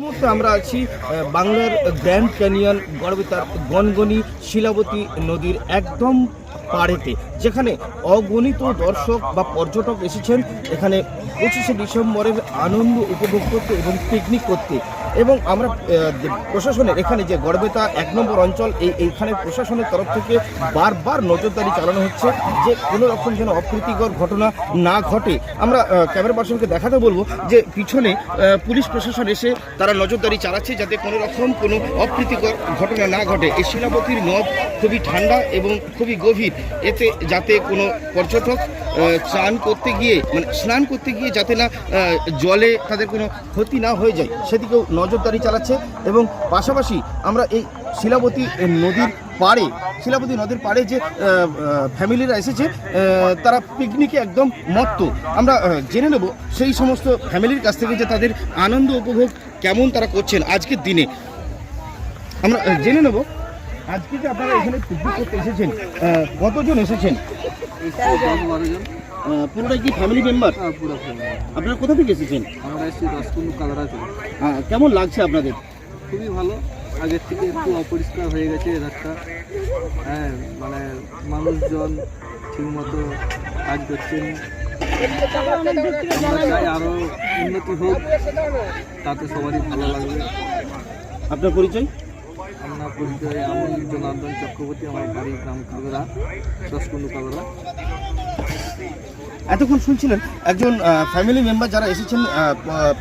মুহূর্তে আমরা আছি বাংলার গ্র্যান্ড ক্যানিয়ন গড়বেতার গনগনি শিলাবতী নদীর একদম পাড়েতে, যেখানে অগণিত দর্শক বা পর্যটক এসেছেন। এখানে পঁচিশে ডিসেম্বরের আনন্দ উপভোগ করতে এবং পিকনিক করতে। এবং আমরা প্রশাসনের এখানে যে গড়বেতা এক নম্বর অঞ্চল, এই এইখানে প্রশাসনের তরফ থেকে বারবার নজরদারি চালানো হচ্ছে যে কোনো রকম যেন অপ্রীতিকর ঘটনা না ঘটে। আমরা ক্যামেরা পার্সনকে দেখাতে বলব যে পিছনে পুলিশ প্রশাসন এসে তারা নজরদারি চালাচ্ছে যাতে কোনো রকম কোনো অপ্রীতিকর ঘটনা না ঘটে। এই শিলাবতীর নদ খুবই ঠান্ডা এবং খুবই গভীর। এতে যাতে কোনো পর্যটক স্নান করতে গিয়ে মানে স্নান করতে গিয়ে যাতে না জলে তাদের কোনো ক্ষতি না হয়ে যায়, সেদিকেও নজরদারি চালাচ্ছে এবং পাশাপাশি আমরা এই শিলাবতী নদীর পাড়ে, শিলাবতী নদীর পাড়ে যে ফ্যামিলিরা এসেছে তারা পিকনিকে একদম মত্ত। আমরা জেনে নেব সেই সমস্ত ফ্যামিলির কাছ থেকে যে তাদের আনন্দ উপভোগ কেমন তারা করছেন আজকের দিনে। আমরা জেনে নেব আজকে যে আপনারা এখানে পিকনিক করতে এসেছেন কতজন এসেছেন। পুরোটাই কি ফ্যামিলি মেম্বার হ্যাঁ, পুরো। আপনারা কোথা থেকে এসেছেন? আমরা এসছি দশকুন্ডু কালারা থেকে আহ, কেমন লাগছে আপনাদের? খুবই ভালো। আগের থেকে একটু অপরিষ্কার হয়ে গেছে এধারটা হ্যাঁ মানে মানুষজন ঠিকমতো কাজ করছেন। আমরা চাই আরও উন্নতি হোক তাতে সবারই ভালো লাগবে। আপনার পরিচয়? আমরা পরিচয় আমি জনার্দন চক্রবর্তী আমার বাড়ি গ্রাম কালরা দশকুন্ডু কালরা। এতক্ষণ শুনছিলেন একজন ফ্যামিলি মেম্বার যারা এসেছেন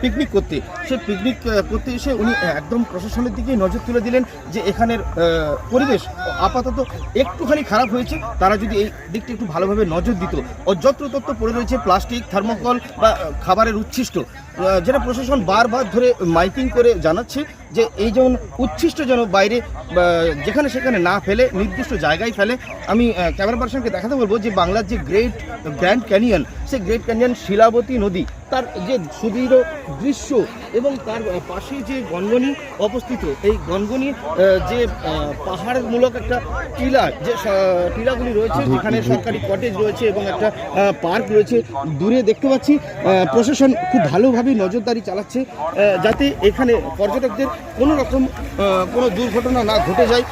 পিকনিক করতে। সে পিকনিক করতে এসে উনি একদম প্রশাসনের দিকে নজর তুলে দিলেন যে এখানের পরিবেশ আপাতত একটুখানি খারাপ হয়েছে। তারা যদি এই দিকটা একটু ভালোভাবে নজর দিত। ও যত্রতত্র পড়ে রয়েছে প্লাস্টিক, থার্মোকল বা খাবারের উচ্ছিষ্ট। যেটা প্রশাসন বারবার ধরে মাইকিং করে জানাচ্ছে। যে এই যেমন উচ্ছিষ্ট যেন বাইরে যেখানে সেখানে না ফেলে, নির্দিষ্ট জায়গায় ফেলে, আমি ক্যামেরা পার্সনকে দেখাতে বলব যে বাংলার যে গ্রেট গ্র্যান্ড ক্যানিয়ন সে গ্রেট ক্যানিয়ন শিলাবতী নদী তার যে সুদৃঢ় দৃশ্য এবং তার পাশে যে গনগনি অবস্থিত এই গনগনি যে আহ, পাহাড়মূলক একটা টিলা যে টিলাগুলি রয়েছে যেখানে সরকারি কটেজ রয়েছে এবং একটা পার্ক রয়েছে। দূরে দেখতে পাচ্ছি প্রশাসন খুব ভালোভাবে নজরদারি চালাচ্ছে যাতে এখানে পর্যটকদের কোনো রকম কোনো দুর্ঘটনা না ঘটে যায়।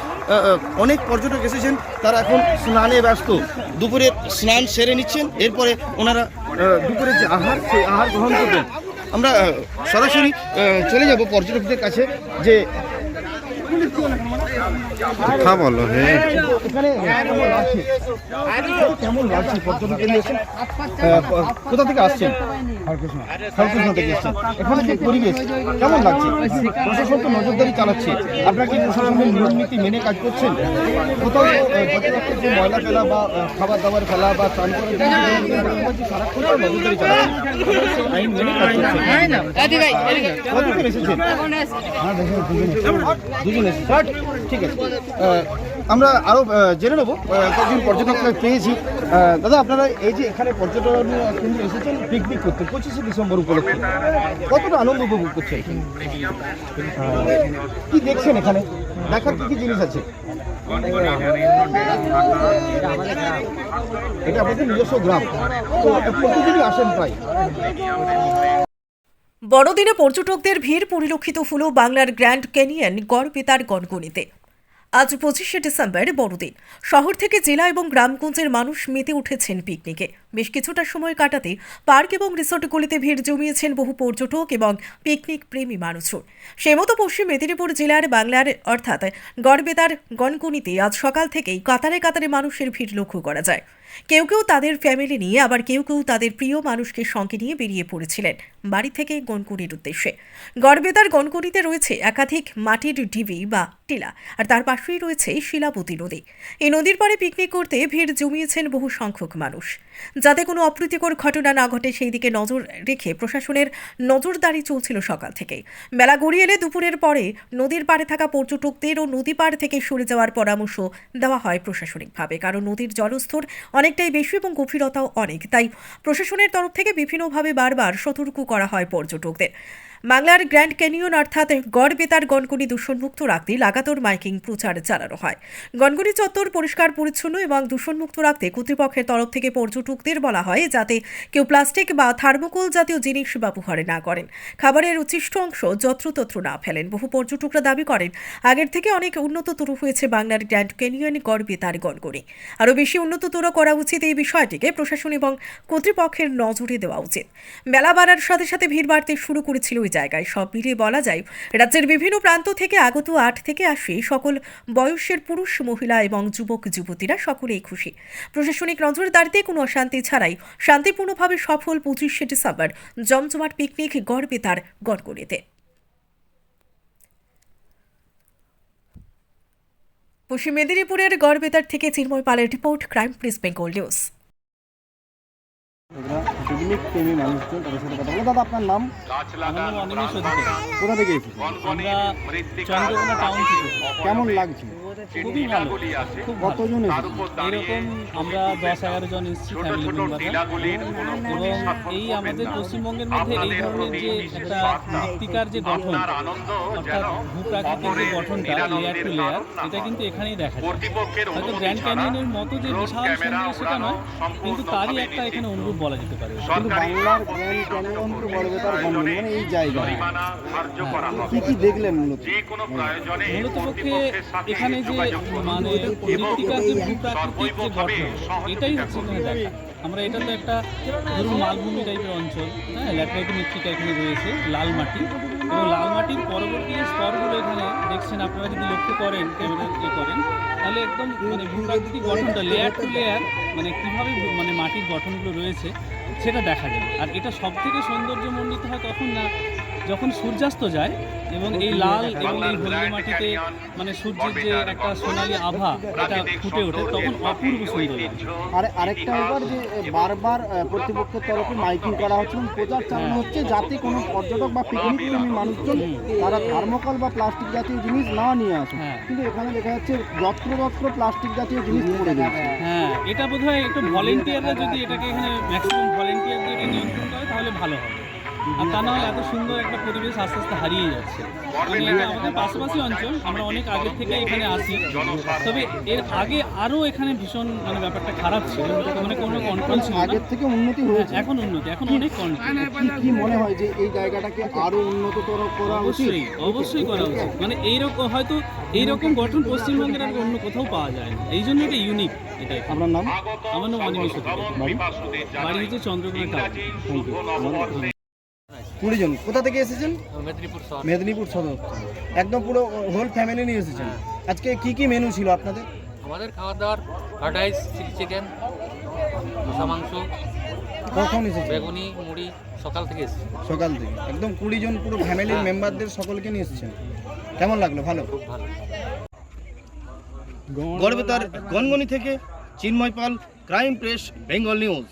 অনেক পর্যটক এসেছেন তারা এখন স্নানে ব্যস্ত। দুপুরে স্নান সেরে নিচ্ছেন এরপরে ওনারা দুপুরের যে আহার সেই আহার গ্রহণ করবেন। আমরা সরাসরি চলে যাব পর্যটকদের কাছে যে কথা বলো হে। কেমন লাগছে কোথা থেকে আসছেন? খড়কৃষ্ণ থেকে এসেছেন। এখানে যে পরিবেশ? কেমন লাগছে? প্রশাসন তো নজরদারি চালাচ্ছে। আপনারা কি প্রশাসনের নিয়ম নীতি মেনে কাজ করছেন? কোথাও যে ময়লা ফেলা বা খাবার দাবার ফেলা বা স্নান করার নজরদারি চালাচ্ছে আইন মেনে কাজ করছেন। কতজন এসেছেন? দুজন এসেছেন। ঠিক আছে। আমরা আরও জেনে নেব কয়েকজন পর্যটক পেয়েছি। দাদা, আপনারা এই যে এখানে পর্যটন কেন্দ্রে এসেছেন পিকনিক করতে, পঁচিশে ডিসেম্বর উপলক্ষে। কতটা আনন্দ উপভোগ করছে কি দেখছেন এখানে? দেখার কি কি জিনিস আছে? এটা আপনাদের নিজস্ব গ্রাম। তো প্রতিদিনই আসেন প্রায়। বড়দিনে পর্যটকদের ভিড় পরিলক্ষিত হল বাংলার গ্র্যান্ড ক্যানিয়ন গড়বেতার গনগনিতে আজ পঁচিশে ডিসেম্বর, বড়দিন। শহর থেকে জেলা এবং গ্রামগঞ্জের মানুষ মেতে উঠেছেন পিকনিকে। বেশ কিছুটা সময় কাটাতে পার্ক এবং রিসোর্টগুলিতে ভিড় জমিয়েছেন বহু পর্যটক এবং পিকনিক প্রেমী মানুষজন। সে মতো পশ্চিম মেদিনীপুর জেলার বাংলার, অর্থাৎ গড়বেতার গনগনিতে আজ সকাল থেকেই কাতারে কাতারে মানুষের ভিড় লক্ষ্য করা যায়। কেউ কেউ তাদের ফ্যামিলি নিয়ে, আবার কেউ কেউ তাদের প্রিয় মানুষকে সঙ্গে নিয়ে বেরিয়ে পড়েছিলেন বাড়ি থেকে গনকুনির উদ্দেশ্যে। গড়বেতার গনকুনিতে রয়েছে একাধিক মাটির ডিবি বা টিলা আর তার পাশেই রয়েছে শিলাবতী নদী। এই নদীর পাড়ে পিকনিক করতে ভিড় জমিয়েছেন বহু সংখ্যক মানুষ। যাতে কোনো অপ্রীতিকর ঘটনা না ঘটে সেই দিকে নজর রেখে প্রশাসনের নজরদারি চলছিল সকাল থেকেই। বেলা গড়িয়ে এলে দুপুরের পরে নদীর পাড়ে থাকা পর্যটকদেরও নদী পাড় থেকে সরে যাওয়ার পরামর্শ দেওয়া হয় প্রশাসনিকভাবে, কারণ নদীর জলস্তর অনেকটাই বেশি এবং গভীরতাও অনেক। তাই প্রশাসনের তরফ থেকে বিভিন্নভাবে বারবার সতর্ক করা হয় পর্যটকদের। বাংলার গ্র্যান্ড ক্যানিয়ন অর্থাৎ গড় বেতার গনগনি দূষণমুক্ত রাখতে লাগাতার মাইকিং প্রচার চালানো হয়। গনগনি চত্বর পরিষ্কার, পরিচ্ছন্ন এবং দূষণমুক্ত রাখতে কর্তৃপক্ষের তরফ থেকে পর্যটকদের বলা হয় যাতে কেউ প্লাস্টিক বা থার্মোকোল জাতীয় জিনিস ব্যবহার না করেন। খাবারের উচ্ছিষ্ট অংশ যত্রতত্র না ফেলেন। বহু পর্যটকরা দাবি করেন, আগের থেকে অনেক উন্নততর হয়েছে বাংলার গ্র্যান্ড ক্যানিয়ন গড় বেতার গনগনি আরও বেশি উন্নততর করা উচিত এই বিষয়টিকে প্রশাসন এবং কর্তৃপক্ষের নজরে দেওয়া উচিত। মেলা বাড়ার সাথে সাথে ভিড় বাড়তে শুরু করেছিল ওই জায়গায় সব মিলিয়ে বলা যায়, রাজ্যের বিভিন্ন প্রান্ত থেকে আগত আট থেকে আসে সকল বয়সের পুরুষ, মহিলা এবং যুবক, যুবতীরা সকলেই খুশি। প্রশাসনিক নজরদারিতে কোনো অশান্তি ছাড়াই শান্তিপূর্ণভাবে সফল পঁচিশে ডিসেম্বর জমজমাট পিকনিক গড় বেতার গড়গড়িতে। পশ্চিম মেদিনীপুরের গড়বেতার থেকে চিন্ময় পালের report, crime press, Bengal news. Picnic প্রেমী মানুষজন তাদের সাথে কথা বলো। দাদা আপনার নাম? কোথা থেকে এসেছেন? চন্দ্রকোনা টাউন থেকে। কেমন লাগছে? খুবই ভালো খুব কতজন এরকম আমরা দশ এগারো জন এসেছি ফ্যামিলি মেম্বাররা এবং এই আমাদের পশ্চিমবঙ্গের মধ্যে এই ধরনের যে একটা মৃত্তিকার যে গঠন অর্থাৎ ভূপ্রাকৃতিক যে গঠনটা লেয়ার টু লেয়ার এটা কিন্তু এখানেই দেখা যায়। হয়তো গ্র্যান্ড ক্যানিয়নের মতো যে বিশাল সুন্দর সেটা নয় কিন্তু তারই একটা এখানে অনুরূপ বলা যেতে পারে। কিন্তু বাংলার গ্র্যান্ড ক্যানিয়ন তো বড়বেতার গন্ডন মানে এই জায়গায়। কি কি দেখলেন মূলত? মূলত পক্ষে এখানে যে মানে মৃত্তিকার যে গঠন এটাই হচ্ছে এখানে দেখা। আমরা এটা তো একটা ধরুন মালভূমি টাইপের অঞ্চল হ্যাঁ ল্যাটেরাইট মৃত্তিকা এখানে রয়েছে লাল মাটি। এবং লাল মাটির পরবর্তী স্তরগুলো এখানে দেখছেন আপনারা যদি লক্ষ্য করেন ক্যামেরা ইয়ে করেন তাহলে একদম মানে ভূপ্রাকৃতিক গঠনটা লেয়ার টু লেয়ার মানে কীভাবে মানে মাটির গঠনগুলো রয়েছে সেটা দেখা যায়। আর এটা সব থেকে সৌন্দর্যমণ্ডিত হয় তখন না যখন সূর্যাস্ত যায় এবং এই লাল এবং এই হলদে মাটিতে মানে সূর্যের যে একটা সোনালি আভা এটা ফুটে ওঠে তখন অপূর্ব সুন্দর আর আরেকটা ব্যাপার যে বারবার কর্তৃপক্ষের তরফে মাইকিং করা হচ্ছে এবং প্রচার চালানো হচ্ছে যাতে কোনো পর্যটক বা পিকনিক প্রেমী মানুষজন তারা থার্মোকল বা প্লাস্টিক জাতীয় জিনিস না নিয়ে আসে হ্যাঁ। কিন্তু এখানে দেখা যাচ্ছে যত্রযত্র প্লাস্টিক জাতীয় জিনিস পড়ে যাচ্ছে হ্যাঁ এটা বোধহয় একটু ভলেন্টিয়াররা যদি এটাকে এখানে ম্যাক্সিমাম ভলেন্টিয়ার দিয়ে নিয়ন্ত্রণ করে তাহলে ভালো হবে। আর তা না হলে এত সুন্দর একটা পরিবেশ আস্তে আস্তে হারিয়ে যাচ্ছে। আমাদের পাশাপাশি অঞ্চল আমরা অনেক আগের থেকে এখানে আসি তবে এর আগে আরও এখানে ভীষণ মানে ব্যাপারটা খারাপ ছিল মানে কোনো কন্ট্রোল ছিল আগের থেকে উন্নতি হয়েছে। এখন উন্নতি এখন অনেক কন্ট্রোল কি মনে হয় যে এই জায়গাটাকে আরও উন্নততর করা উচিত? অবশ্যই অবশ্যই করা উচিত। মানে এইরকম হয়তো এইরকম গঠন পশ্চিমবঙ্গের আর অন্য কোথাও পাওয়া যায় না। এই জন্য এটা ইউনিক এটাই আপনার নাম? আমার নাম অনিমেষ বাড়ি হচ্ছে চন্দ্রকোনা টাউন কুড়ি জন। কোথা থেকে এসেছেন? মেদিনীপুর সদর। একদম পুরো হোল ফ্যামিলি নিয়ে এসেছেন। আজকে কি কি মেনু ছিল আপনাদের? আমাদের খাওয়া দাওয়ার ফ্রাইড রাইস চিলি চিকেন মশা মাংস কখন এসেছে বেগুনি মুড়ি সকাল থেকে এসেছি। সকাল থেকে। একদম কুড়ি জন পুরো ফ্যামিলির মেম্বারদের সকলকে নিয়ে এসেছেন। কেমন লাগল? ভালো? খুব ভালো। গড়বেতার গনগনি থেকে Chinmoy Pal crime press Bengal news